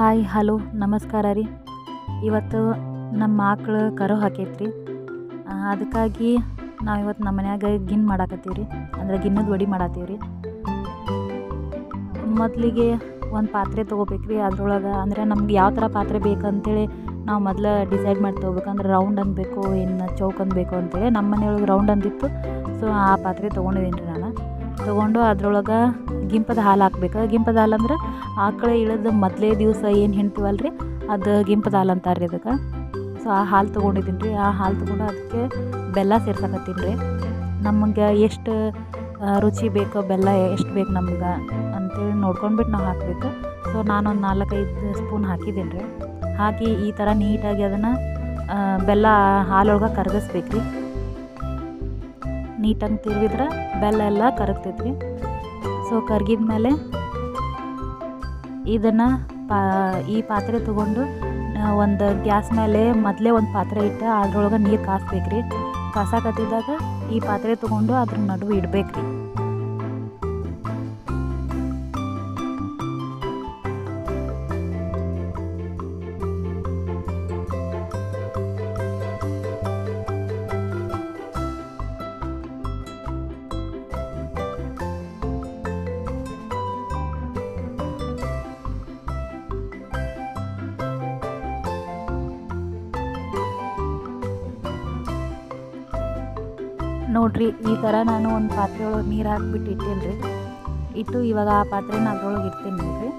Hi, hello, ನಮಸ್ಕಾರ ರೀ. ಇವತ್ತು ನಮ್ಮ ಮಕ್ಕಳು ಕರು ಹಾಕೈತ್ರಿ. ಅದಕ್ಕಾಗಿ ನಾವು ಇವತ್ತು ನಮ್ಮ ಮನ್ಯಾಗ ಗಿನ್ ಮಾಡಾಕತ್ತೀವಿ ರೀ. ಅಂದ್ರೆ ಗಿನ್ನದ ವಡಿ ಮಾಡತ್ತೀವಿ ರೀ. ಮೊದಲಿಗೆ ಒಂದು ಪಾತ್ರೆ ತೊಗೋಬೇಕು ರೀ ಅದ್ರೊಳಗೆ. ಅಂದರೆ ನಮ್ಗೆ ಯಾವ ಥರ ಪಾತ್ರೆ ಬೇಕಂತೇಳಿ ನಾವು ಮೊದಲು ಡಿಸೈಡ್ ಮಾಡಿ ತೊಗೋಬೇಕಂದ್ರೆ ರೌಂಡ್ ಅನ್ಬೇಕು ಬೇಕು ಇನ್ನು ಚೌಕ್ ಅನ್ಬೇಕು ಬೇಕು ಅಂತೇಳಿ ನಮ್ಮ ಮನೆಯೊಳಗೆ ರೌಂಡ್ ಅಂದಿತ್ತು. ಸೊ ಆ ಪಾತ್ರೆ ತೊಗೊಂಡಿದ್ದೀನಿ ರೀ ನಾನು. ತೊಗೊಂಡು ಅದ್ರೊಳಗೆ ಗಿಂಪದ ಹಾಲು ಹಾಕ್ಬೇಕು. ಗಿಂಪದ ಹಾಲು ಅಂದ್ರೆ ಆಕಳ ಇಳಿದ ಮೊದಲೇ ದಿವಸ ಏನು ಹಿಂಡ್ತೀವಲ್ಲ ರೀ ಅದು ಗಿಂಪದ ಹಾಲು ಅಂತಾರೆ ರೀ ಅದಕ್ಕೆ. ಸೊ ಆ ಹಾಲು ತೊಗೊಂಡಿದ್ದೀನಿ ರೀ ಆ ಹಾಲು ತೊಗೊಂಡು ಅದಕ್ಕೆ ಬೆಲ್ಲ ಸೇರ್ಸಕತ್ತೀನಿ ರೀ ನಮಗೆ ಎಷ್ಟು ರುಚಿ ಬೇಕೋ ಬೆಲ್ಲ ಎಷ್ಟು ಬೇಕು ನಮ್ಗೆ ಅಂತೇಳಿ ನೋಡ್ಕೊಂಡ್ಬಿಟ್ಟು ನಾವು ಹಾಕಬೇಕು. ಸೊ ನಾನೊಂದು ನಾಲ್ಕೈದು ಸ್ಪೂನ್ ಹಾಕಿದ್ದೀನಿ ರೀ ಹಾಕಿ ಈ ಥರ ನೀಟಾಗಿ ಅದನ್ನು ಬೆಲ್ಲ ಹಾಲೊಳಗೆ ಕರಗಿಸ್ಬೇಕು ರೀ ನೀಟಾಗಿ ತಿರುವಿದ್ರೆ ಬೆಲ್ಲ ಎಲ್ಲ ಕರಗ್ತೈತೆ ರೀ ಸೊ ಕರ್ಗಿದ ಮೇಲೆ ಇದನ್ನು ಪಾ, ಈ ಪಾತ್ರೆ ತೊಗೊಂಡು ಒಂದು ಗ್ಯಾಸ್ ಮೇಲೆ ಮೊದಲೇ ಒಂದು ಪಾತ್ರೆ ಇಟ್ಟು ಅದ್ರೊಳಗೆ ನೀರು ಕಾಸ್ಬೇಕು ರೀ ಕಾಸಾಕತ್ತಿದ್ದಾಗ ಈ ಪಾತ್ರೆ ತೊಗೊಂಡು ಅದ್ರ ನಡುವೆ ಇಡ್ಬೇಕು ರೀ ನೋಡ್ರಿ, ಈ ಥರ ನಾನು ಒಂದು ಪಾತ್ರೆ ಒಳಗೆ ನೀರು ಹಾಕ್ಬಿಟ್ಟು ಇಟ್ಟೇನಿ ರೀ ಇಟ್ಟು ಇವಾಗ ಆ ಪಾತ್ರೆನ ಅದ್ರೊಳಗೆ ಇಡ್ತೀನಿ ನೋಡ್ರಿ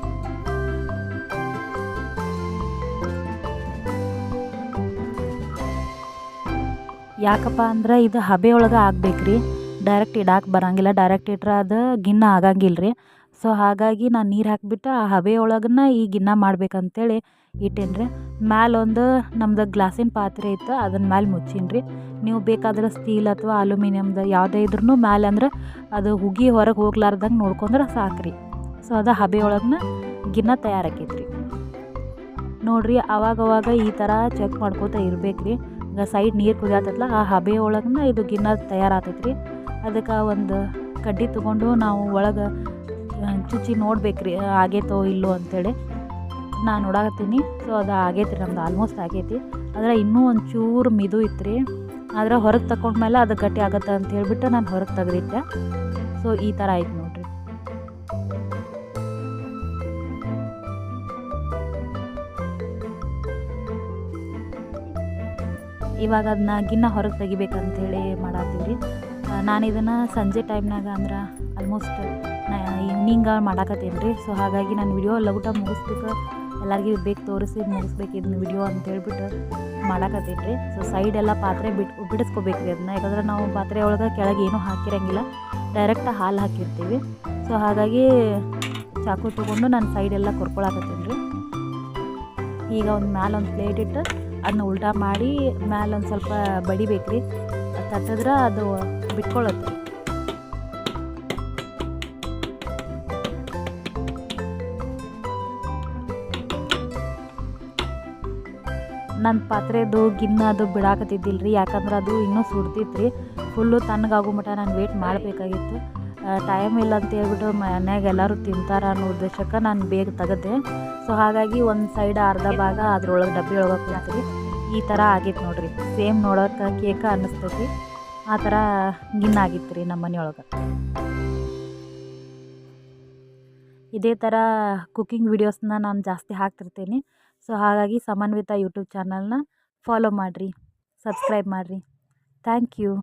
ಯಾಕಪ್ಪ ಅಂದ್ರೆ ಇದು ಹಬೆ ಒಳಗೆ ಆಗ್ಬೇಕ್ರಿ. ಡೈರೆಕ್ಟ್ ಇಡಾಕೆ ಬರಂಗಿಲ್ಲ ಡೈರೆಕ್ಟ್ ಇಟ್ರೆ ಅದು ಗಿನ್ನ ಆಗಂಗಿಲ್ಲ ರೀ ಸೊ ಹಾಗಾಗಿ ನಾನು ನೀರು ಹಾಕಿಬಿಟ್ಟು ಆ ಹಬೆ ಒಳಗನ್ನ ಈ ಗಿನ್ನ ಮಾಡ್ಬೇಕಂತೇಳಿ ಇಟ್ಟೇನಿ ರೀ ಮ್ಯಾಲೊಂದು ನಮ್ದು ಗ್ಲಾಸಿನ ಪಾತ್ರೆ ಇತ್ತು ಅದನ್ನ ಮ್ಯಾಲೆ ಮುಚ್ಚೀನಿ ರೀ ನೀವು ಬೇಕಾದ್ರೆ ಸ್ಟೀಲ್ ಅಥವಾ ಅಲ್ಯೂಮಿನಿಯಮ್ದು ಯಾವುದೇ ಇದ್ರೂ ಮ್ಯಾಲೆ ಅಂದ್ರೆ ಅದು ಹುಗಿ ಹೊರಗೆ ಹೋಗ್ಲಾರ್ದಂಗೆ ನೋಡ್ಕೊಂಡ್ರೆ ಸಾಕ್ರಿ. ಸೊ ಅದು ಹಬೆ ಒಳಗನ ಗಿನ್ನ ತಯಾರಾಕೈತ್ರಿ. ನೋಡ್ರಿ, ಅವಾಗವಾಗ ಈ ಥರ ಚೆಕ್ ಮಾಡ್ಕೋತ ಇರಬೇಕ್ರಿ. ಈಗ ಸೈಡ್ ನೀರು ಕುದಿಯತ್ತಲ್ಲ ಆ ಹಬೆ ಒಳಗನ ಇದು ಗಿನ್ನ ತಯಾರಾತೈತ್ರಿ. ಅದಕ್ಕೆ ಒಂದು ಕಡ್ಡಿ ತೊಗೊಂಡು ನಾವು ಒಳಗೆ ಚುಚ್ಚಿ ನೋಡ್ಬೇಕು ರೀ ಆಗೈತೋ ಇಲ್ಲೋ ಅಂತೇಳಿ. ನಾನು ನೋಡಾಕತ್ತೀನಿ. ಸೊ ಅದು ಆಗೈತೆ ರೀ ನಮ್ದು ಆಲ್ಮೋಸ್ಟ್ ಆಗೈತಿ. ಆದರೆ ಇನ್ನೂ ಒಂದು ಚೂರು ಮಿದು ಇತ್ತು ರೀ ಆದ್ರೆ ಹೊರಗೆ ತಗೊಂಡ್ಮೇಲೆ ಅದು ಗಟ್ಟಿ ಆಗುತ್ತೆ ಅಂತ ಹೇಳ್ಬಿಟ್ಟು ನಾನು ಹೊರಗೆ ತೆಗೆದಿಟ್ಟೆ. ಸೊ ಈ ಥರ ಆಯ್ತು ನೋಡ್ರಿ. ಇವಾಗ ಅದನ್ನ ಗಿನ್ನ ಹೊರಗೆ ತೆಗಿಬೇಕಂತೇಳಿ ಹೇಳಿ ರೀ ನಾನು ಇದನ್ನು ಸಂಜೆ ಟೈಮ್ನಾಗ ಅಂದ್ರೆ ಆಲ್ಮೋಸ್ಟ್ ನಾ ಈವ್ನಿಂಗ ಮಾಡಾಕತ್ತೀನಿ ರೀ ಸೊ ಹಾಗಾಗಿ ನಾನು ವಿಡಿಯೋ ಲಗುಟ ಮುಗಿಸ್ಬೇಕು ಎಲ್ಲರಿಗೂ ಬೇಕು ತೋರಿಸಿ ಮುಗಿಸ್ಬೇಕು ಇದನ್ನ ವಿಡಿಯೋ ಅಂತ ಹೇಳ್ಬಿಟ್ಟು ಮಾಡಾಕತ್ತೀನಿ ರೀ ಸೊ ಸೈಡ್ ಎಲ್ಲ ಪಾತ್ರೆ ಬಿಟ್ಟು ಬಿಡಿಸ್ಕೋಬೇಕು ರೀ ಅದನ್ನ. ಯಾಕಂದ್ರೆ ನಾವು ಪಾತ್ರೆ ಒಳಗೆ ಕೆಳಗೆ ಏನೂ ಹಾಕಿರಂಗಿಲ್ಲ. ಡೈರೆಕ್ಟ್ ಹಾಲು ಹಾಕಿರ್ತೀವಿ. ಸೊ ಹಾಗಾಗಿ ಚಾಕು ತೊಗೊಂಡು ನಾನು ಸೈಡ್ ಎಲ್ಲ ಕೊರ್ಕೊಳಕತ್ತೀನಿ. ರೀ ಈಗ ಒಂದು ಮ್ಯಾಲ ಒಂದು ಪ್ಲೇಟ್ ಇಟ್ಟು ಅದನ್ನ ಉಲ್ಟಾ ಮಾಡಿ ಮ್ಯಾಲ ಒಂದು ಸ್ವಲ್ಪ ಬಡಿಬೇಕು ರೀ ತಟ್ಟಿದ್ರೆ ಅದು ಬಿಟ್ಕೊಳ್ಳುತ್ತೆ ನನ್ನ ಪಾತ್ರೆದು ಗಿನ್ನ ಅದು ಬಿಡಾಕತ್ತಿದ್ದಿಲ್ಲ ರೀ ಯಾಕಂದ್ರೆ ಅದು ಇನ್ನೂ ಸುಡ್ತಿತ್ತು ರೀ ಫುಲ್ಲು ತಣ್ಣಗಾಗೋ ಮಟ್ಟ ನಾನು ವೇಟ್ ಮಾಡಬೇಕಾಗಿತ್ತು. ಟೈಮ್ ಇಲ್ಲ ಅಂತ ಹೇಳ್ಬಿಟ್ಟು ಮನ್ಯಾಗ ಎಲ್ಲರೂ ತಿಂತಾರೆ ಅನ್ನೋ ಉದ್ದೇಶಕ್ಕೆ ನಾನು ಬೇಗ ತೆಗೆದೆ. ಸೊ ಹಾಗಾಗಿ ಒಂದು ಸೈಡ್ ಅರ್ಧ ಭಾಗ ಅದ್ರೊಳಗೆ ಡಬ್ಬಿ ಒಳಗೆ ಕುಂತ್ರಿ. ಈ ಥರ ಆಗಿತ್ತು ನೋಡ್ರಿ. ಸೇಮ್ ನೋಡೋಕೆ ಕೇಕ ಅನ್ನಿಸ್ತೈತಿ. ಆ ಥರ ಗಿನ್ನ ಆಗಿತ್ತು ರೀ ನಮ್ಮ ಮನೆಯೊಳಗೆ. ಇದೇ ಥರ ಕುಕ್ಕಿಂಗ್ ವೀಡಿಯೋಸ್ನ ನಾನು ಜಾಸ್ತಿ ಹಾಕ್ತಿರ್ತೀನಿ. ಸೊ ಹಾಗಾಗಿ ಸಮನ್ವಿತ ಯೂಟ್ಯೂಬ್ ಚಾನಲ್ನ ಫಾಲೋ ಮಾಡಿರಿ ಸಬ್ಸ್ಕ್ರೈಬ್ ಮಾಡಿರಿ. Thank you.